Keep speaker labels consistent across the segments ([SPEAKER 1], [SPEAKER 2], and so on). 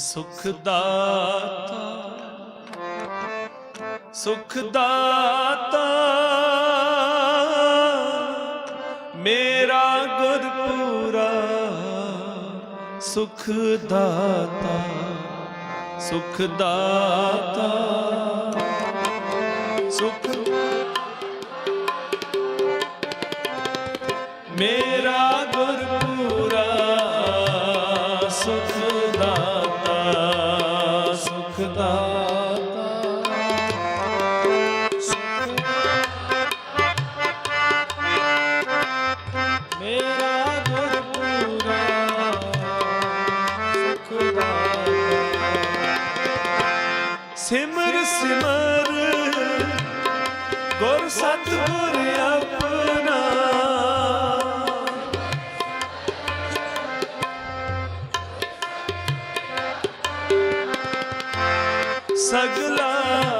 [SPEAKER 1] ਸੁਖ ਦਾਤਾ ਸੁਖ ਦਾਤਾ, ਮੇਰਾ ਗੁਰਪੂਰਾ ਸੁਖ ਦਾਤਾ ਸੁਖ ਦਾਤਾ, ਸੁਖ ਮੇਰਾ ਗੁਰਪੂਰਾ ਸੁਖ ਸੁਖ ਦਾਤਾ। ਸੁਖ ਦਾਤਾ ਸਿਮਰ ਸਿਮਰ ਗੁਰ ਸਤਿਗੁਰ ਆਪਣਾ ਸਗਲਾ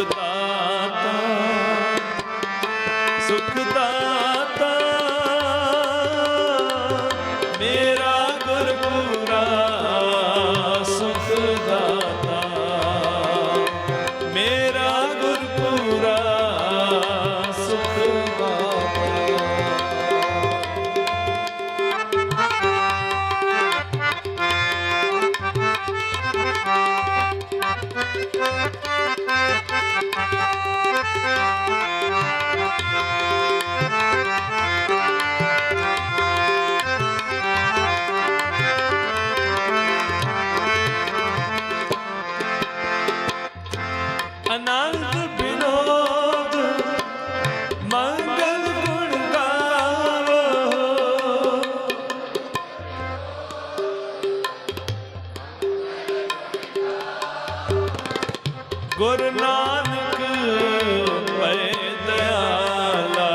[SPEAKER 1] ਦਾਤਾ ਸੁਖ ਦਾਤਾ ਮੇਰਾ ਗੁਰਪੂਰਾ ਗੁਰ ਨਾਨਕ ਭਏ ਦਿਆਲਾ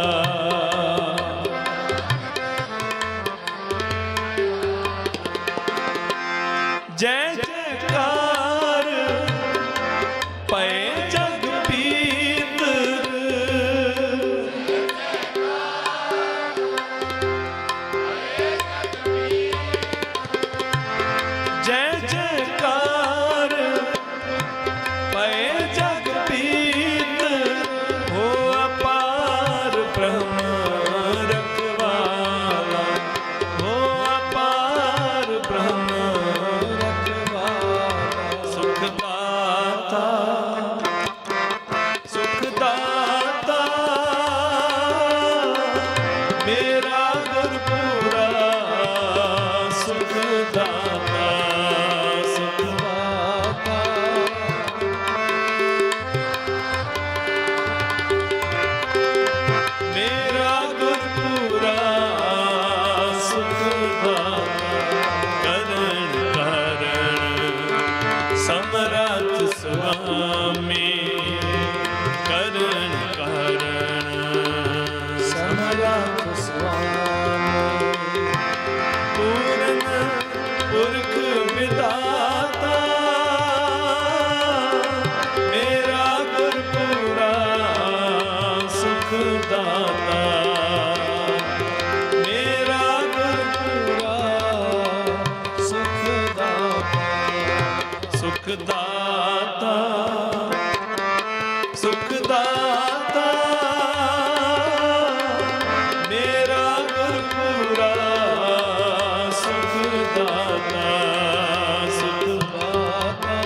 [SPEAKER 1] ਜੈ ਸੁਖ ਦਾਤਾ ਸੁਖ ਦਾਤਾ ਮੇਰਾ ਗੁਰਪੂਰਾ ਸੁਖ ਦਾਤਾ ਸੁਖ ਦਾਤਾ।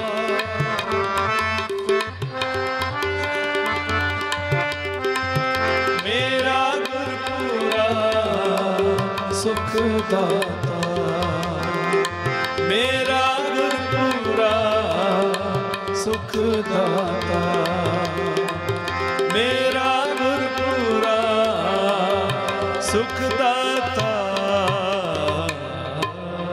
[SPEAKER 1] ਮੇਰਾ ਗੁਰਪੂਰਾ ਸੁਖ ਦਾਤਾ। ਸੁਖ ਦਾਤਾ